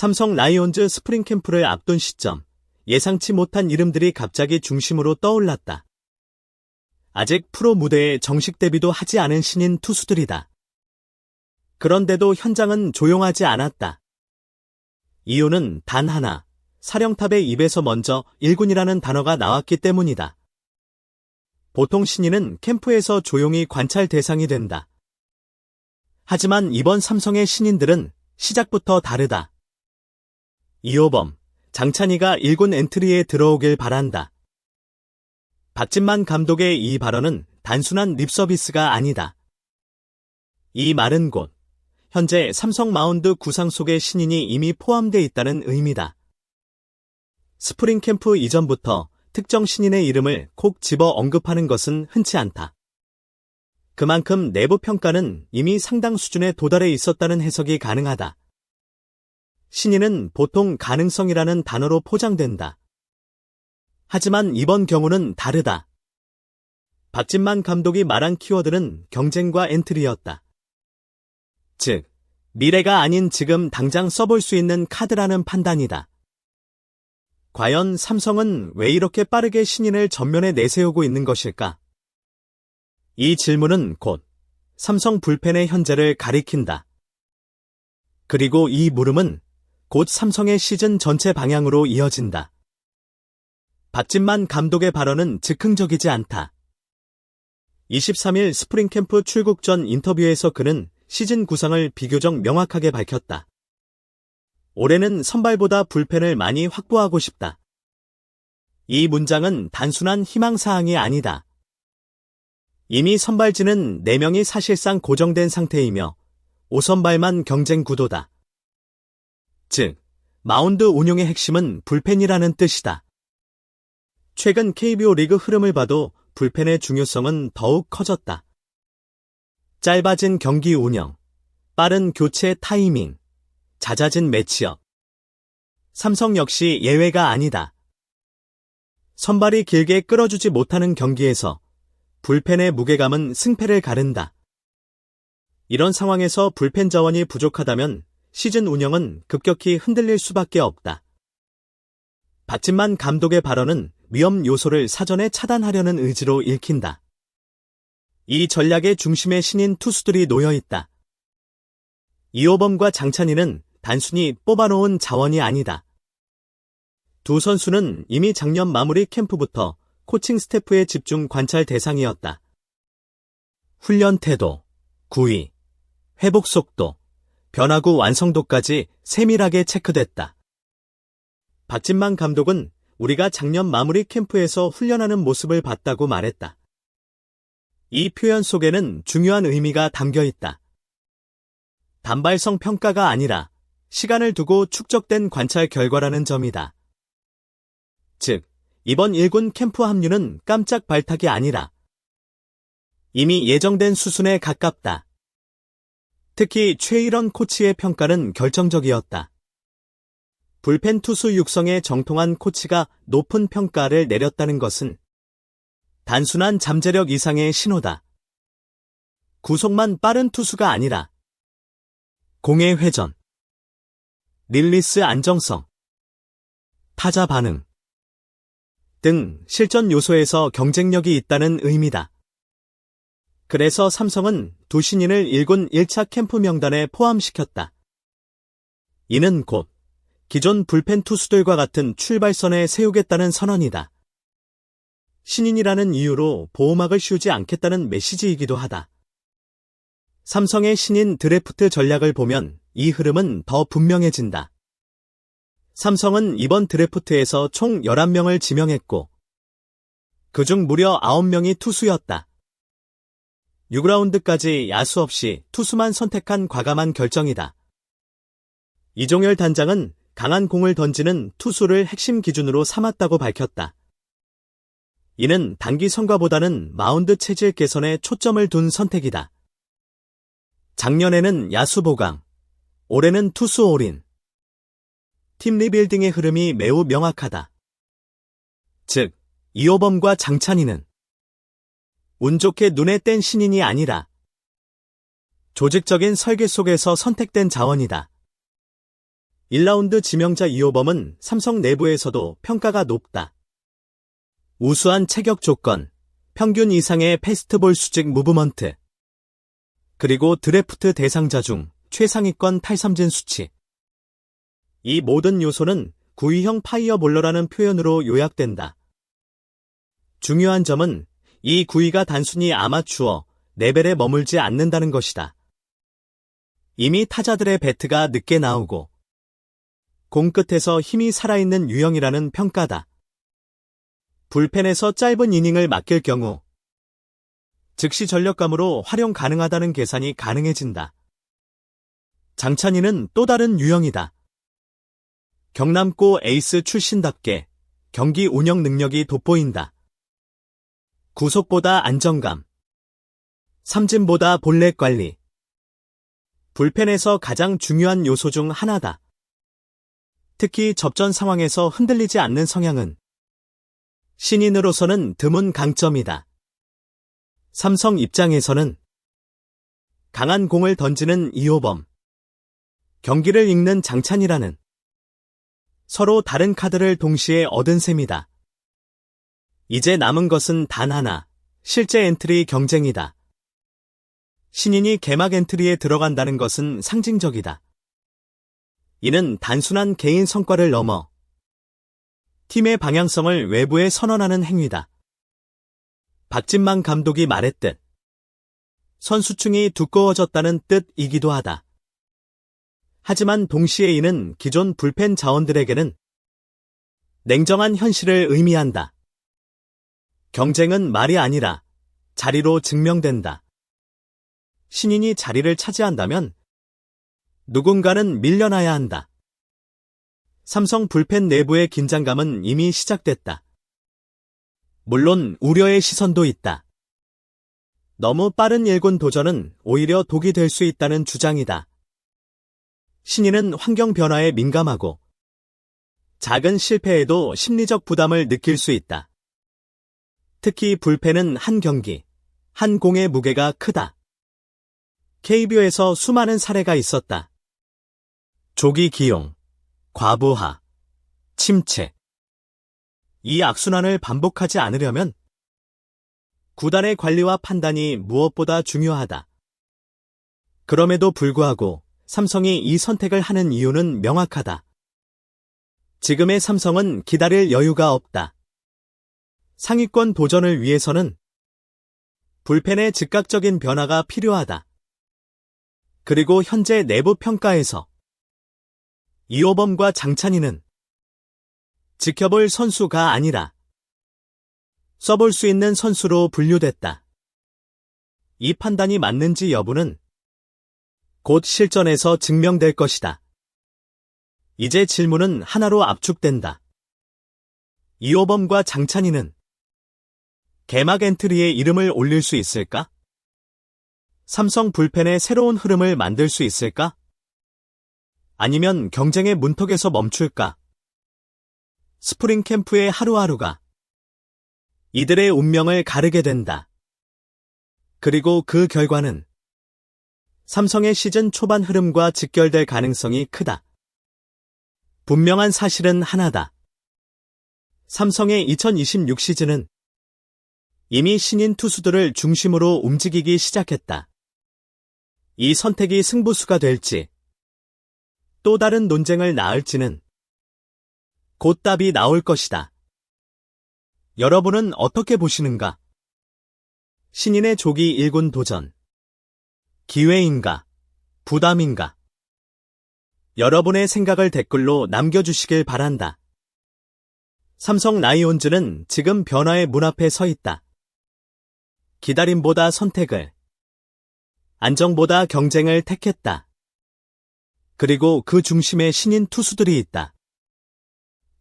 삼성 라이온즈 스프링 캠프를 앞둔 시점, 예상치 못한 이름들이 갑자기 중심으로 떠올랐다. 아직 프로 무대에 정식 데뷔도 하지 않은 신인 투수들이다. 그런데도 현장은 조용하지 않았다. 이유는 단 하나, 사령탑의 입에서 먼저 1군이라는 단어가 나왔기 때문이다. 보통 신인은 캠프에서 조용히 관찰 대상이 된다. 하지만 이번 삼성의 신인들은 시작부터 다르다. 이호범, 장찬희가 1군 엔트리에 들어오길 바란다. 박진만 감독의 이 발언은 단순한 립서비스가 아니다. 이 말은 곧 현재 삼성 마운드 구상 속의 신인이 이미 포함되어 있다는 의미다. 스프링 캠프 이전부터 특정 신인의 이름을 콕 집어 언급하는 것은 흔치 않다. 그만큼 내부 평가는 이미 상당 수준에 도달해 있었다는 해석이 가능하다. 신인은 보통 가능성이라는 단어로 포장된다. 하지만 이번 경우는 다르다. 박진만 감독이 말한 키워드는 경쟁과 엔트리였다. 즉, 미래가 아닌 지금 당장 써볼 수 있는 카드라는 판단이다. 과연 삼성은 왜 이렇게 빠르게 신인을 전면에 내세우고 있는 것일까? 이 질문은 곧 삼성 불펜의 현재를 가리킨다. 그리고 이 물음은 곧 삼성의 시즌 전체 방향으로 이어진다. 박진만 감독의 발언은 즉흥적이지 않다. 23일 스프링 캠프 출국 전 인터뷰에서 그는 시즌 구상을 비교적 명확하게 밝혔다. 올해는 선발보다 불펜을 많이 확보하고 싶다. 이 문장은 단순한 희망사항이 아니다. 이미 선발진은 4명이 사실상 고정된 상태이며 5선발만 경쟁 구도다. 즉, 마운드 운용의 핵심은 불펜이라는 뜻이다. 최근 KBO 리그 흐름을 봐도 불펜의 중요성은 더욱 커졌다. 짧아진 경기 운영, 빠른 교체 타이밍, 잦아진 매치업. 삼성 역시 예외가 아니다. 선발이 길게 끌어주지 못하는 경기에서 불펜의 무게감은 승패를 가른다. 이런 상황에서 불펜 자원이 부족하다면 시즌 운영은 급격히 흔들릴 수밖에 없다. 박진만 감독의 발언은 위험 요소를 사전에 차단하려는 의지로 읽힌다. 이 전략의 중심에 신인 투수들이 놓여 있다. 이호범과 장찬희는 단순히 뽑아놓은 자원이 아니다. 두 선수는 이미 작년 마무리 캠프부터 코칭 스태프의 집중 관찰 대상이었다. 훈련 태도, 구위, 회복 속도, 변화구 완성도까지 세밀하게 체크됐다. 박진만 감독은 우리가 작년 마무리 캠프에서 훈련하는 모습을 봤다고 말했다. 이 표현 속에는 중요한 의미가 담겨 있다. 단발성 평가가 아니라 시간을 두고 축적된 관찰 결과라는 점이다. 즉, 이번 1군 캠프 합류는 깜짝 발탁이 아니라 이미 예정된 수순에 가깝다. 특히 최일원 코치의 평가는 결정적이었다. 불펜 투수 육성에 정통한 코치가 높은 평가를 내렸다는 것은 단순한 잠재력 이상의 신호다. 구속만 빠른 투수가 아니라 공의 회전, 릴리스 안정성, 타자 반응 등 실전 요소에서 경쟁력이 있다는 의미다. 그래서 삼성은 두 신인을 1군 1차 캠프 명단에 포함시켰다. 이는 곧 기존 불펜 투수들과 같은 출발선에 세우겠다는 선언이다. 신인이라는 이유로 보호막을 씌우지 않겠다는 메시지이기도 하다. 삼성의 신인 드래프트 전략을 보면 이 흐름은 더 분명해진다. 삼성은 이번 드래프트에서 총 11명을 지명했고, 그중 무려 9명이 투수였다. 6라운드까지 야수 없이 투수만 선택한 과감한 결정이다. 이종열 단장은 강한 공을 던지는 투수를 핵심 기준으로 삼았다고 밝혔다. 이는 단기 성과보다는 마운드 체질 개선에 초점을 둔 선택이다. 작년에는 야수 보강, 올해는 투수 올인. 팀 리빌딩의 흐름이 매우 명확하다. 즉, 이호범과 장찬희는 운 좋게 눈에 띈 신인이 아니라 조직적인 설계 속에서 선택된 자원이다. 1라운드 지명자 이호범은 삼성 내부에서도 평가가 높다. 우수한 체격 조건, 평균 이상의 페스트볼 수직 무브먼트, 그리고 드래프트 대상자 중 최상위권 탈삼진 수치. 이 모든 요소는 구위형 파이어볼러라는 표현으로 요약된다. 중요한 점은 이 구위가 단순히 아마추어, 레벨에 머물지 않는다는 것이다. 이미 타자들의 배트가 늦게 나오고 공 끝에서 힘이 살아있는 유형이라는 평가다. 불펜에서 짧은 이닝을 맡길 경우 즉시 전력감으로 활용 가능하다는 계산이 가능해진다. 장찬희는 또 다른 유형이다. 경남고 에이스 출신답게 경기 운영 능력이 돋보인다. 구속보다 안정감, 삼진보다 볼넷 관리, 불펜에서 가장 중요한 요소 중 하나다. 특히 접전 상황에서 흔들리지 않는 성향은 신인으로서는 드문 강점이다. 삼성 입장에서는 강한 공을 던지는 이호범, 경기를 읽는 장찬이라는 서로 다른 카드를 동시에 얻은 셈이다. 이제 남은 것은 단 하나, 실제 엔트리 경쟁이다. 신인이 개막 엔트리에 들어간다는 것은 상징적이다. 이는 단순한 개인 성과를 넘어 팀의 방향성을 외부에 선언하는 행위다. 박진만 감독이 말했듯 선수층이 두꺼워졌다는 뜻이기도 하다. 하지만 동시에 이는 기존 불펜 자원들에게는 냉정한 현실을 의미한다. 경쟁은 말이 아니라 자리로 증명된다. 신인이 자리를 차지한다면 누군가는 밀려나야 한다. 삼성 불펜 내부의 긴장감은 이미 시작됐다. 물론 우려의 시선도 있다. 너무 빠른 일군 도전은 오히려 독이 될 수 있다는 주장이다. 신인은 환경 변화에 민감하고 작은 실패에도 심리적 부담을 느낄 수 있다. 특히 불펜은 한 경기, 한 공의 무게가 크다. KBO에서 수많은 사례가 있었다. 조기 기용, 과부하, 침체. 이 악순환을 반복하지 않으려면 구단의 관리와 판단이 무엇보다 중요하다. 그럼에도 불구하고 삼성이 이 선택을 하는 이유는 명확하다. 지금의 삼성은 기다릴 여유가 없다. 상위권 도전을 위해서는 불펜의 즉각적인 변화가 필요하다. 그리고 현재 내부 평가에서 이호범과 장찬희는 지켜볼 선수가 아니라 써볼 수 있는 선수로 분류됐다. 이 판단이 맞는지 여부는 곧 실전에서 증명될 것이다. 이제 질문은 하나로 압축된다. 이호범과 장찬희는 개막 엔트리에 이름을 올릴 수 있을까? 삼성 불펜의 새로운 흐름을 만들 수 있을까? 아니면 경쟁의 문턱에서 멈출까? 스프링 캠프의 하루하루가 이들의 운명을 가르게 된다. 그리고 그 결과는 삼성의 시즌 초반 흐름과 직결될 가능성이 크다. 분명한 사실은 하나다. 삼성의 2026 시즌은 이미 신인 투수들을 중심으로 움직이기 시작했다. 이 선택이 승부수가 될지, 또 다른 논쟁을 낳을지는 곧 답이 나올 것이다. 여러분은 어떻게 보시는가? 신인의 조기 1군 도전. 기회인가? 부담인가? 여러분의 생각을 댓글로 남겨주시길 바란다. 삼성 라이온즈는 지금 변화의 문 앞에 서 있다. 기다림보다 선택을, 안정보다 경쟁을 택했다. 그리고 그 중심에 신인 투수들이 있다.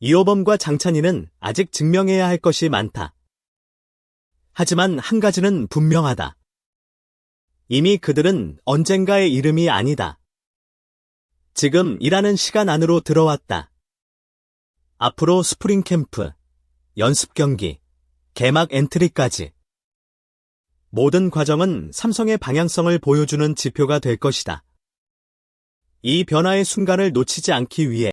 이호범과 장찬희는 아직 증명해야 할 것이 많다. 하지만 한 가지는 분명하다. 이미 그들은 언젠가의 이름이 아니다. 지금 일하는 시간 안으로 들어왔다. 앞으로 스프링 캠프, 연습 경기, 개막 엔트리까지. 모든 과정은 삼성의 방향성을 보여주는 지표가 될 것이다. 이 변화의 순간을 놓치지 않기 위해